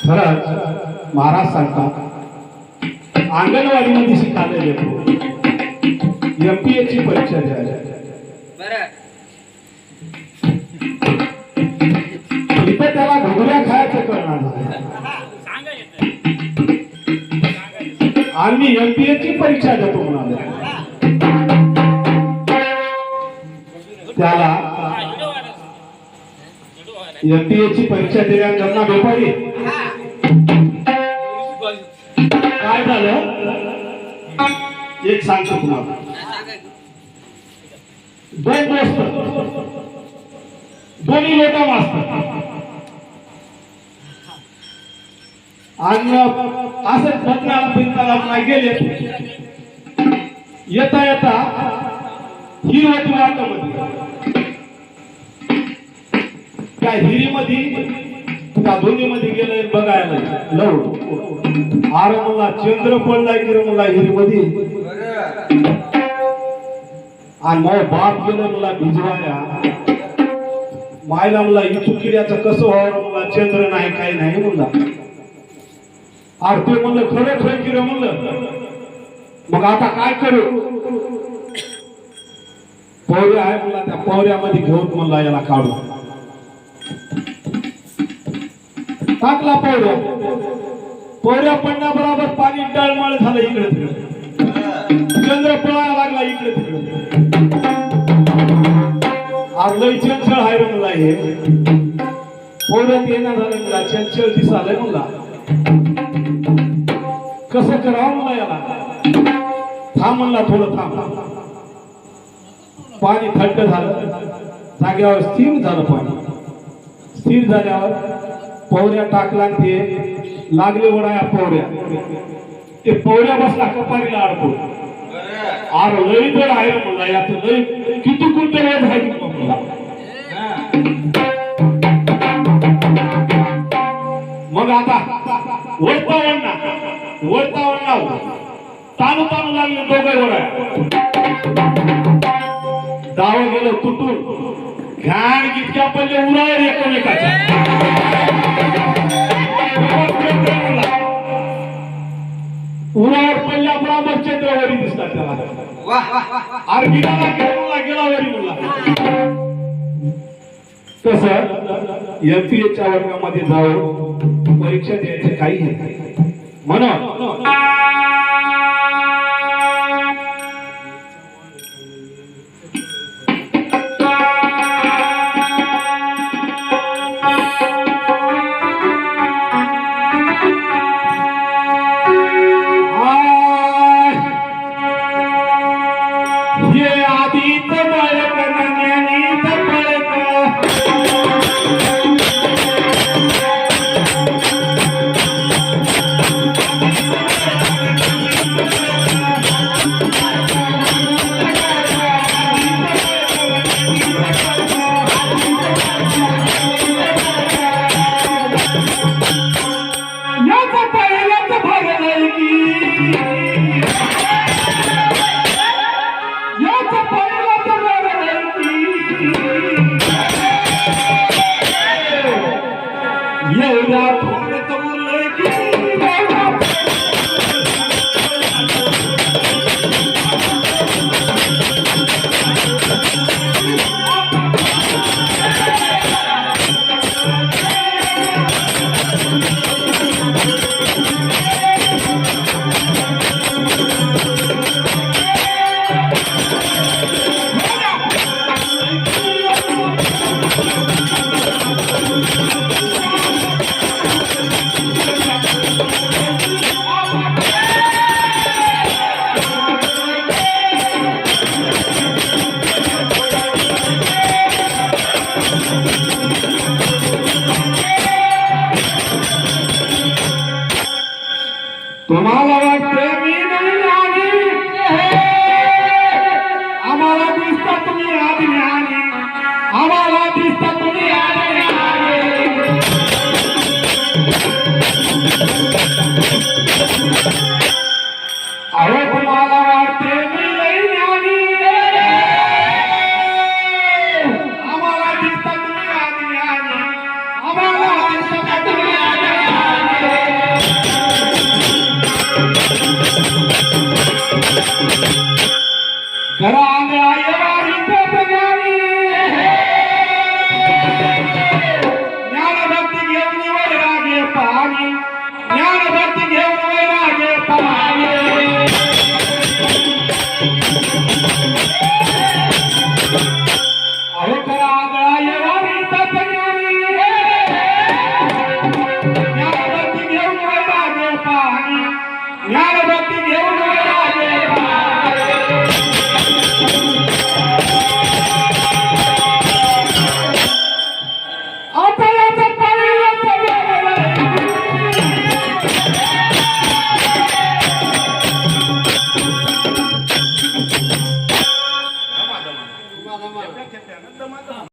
खरंच महाराज सांगतात अंगणवाडीमध्ये शिकायला येतो. एम पी ची परीक्षा द्यायला. बरं. इथं त्याला घुगऱ्या खायचं करणार आम्ही एम पी ची परीक्षा देतो म्हणाले. त्याला एम पी ची परीक्षा दिल्यानंतर दुपारी काय झालं? एक सांगतो तुम्हाला. दोन दोस्त दोन्ही लोक वाचतात. आणि असं बदनाला बिंदाला नाही गेले. येता येता ही होती वाटत त्या हिरीमध्ये त्या दोन्हीमध्ये गेलंय बघायला? लव. आर मला चंद्र पडलाय की रे मला हिरीमध्ये आणि मग बाप गेलं मला भिजवाया मायला मला इथू किड्याचं कसं व्हावं? मला चंद्र नाही काही नाही म्हणला. अरे ते म्हणलं खरं खरं किरं म्हणलं. मग आता काय करू? पौर्या आहे म्हणला त्या पोहऱ्यामध्ये घेऊन म्हणला याला काढू. टाकला पौर्या पडण्या बरोबर पाणी डळमळ झालं इकडे तिकडे. चंद्र पळायला लागला इकडे तिकडे. आज लय चंचल आहे म्हणला हे. पोरत येणार झालं म्हणला चंचल दिसालय म्हणला. कसं करावं म्हणला याला? थांब म्हणला थोडं थांब. पाणी थंड झालं. जाग्यावर स्थिर झालं पाणी. स्थिर झाल्यावर पौऱ्या टाकला ते लागले वडाया पौऱ्या ते पौऱ्या बसला कपारीला अडकून आर लई जड आहे म्हणला यात लई किती कुठे वेळ झाली म्हणला मग आता वळता वळणा वळता वळणा ताणू ताणू लागले दोघे वळा दावा गेलं तुटून. घाण इतक्या पहिले उरावर एकमेकाच्या. उरावर पडल्या बरोबर चंद्रावरी दिसतात त्याला. गिराला गेला गेला वरी मुला तसं एमपीएच्या वर्गामध्ये जाऊन परीक्षा द्यायचं काही म्हणून রেখে तुम्हाला I entendeu, não é?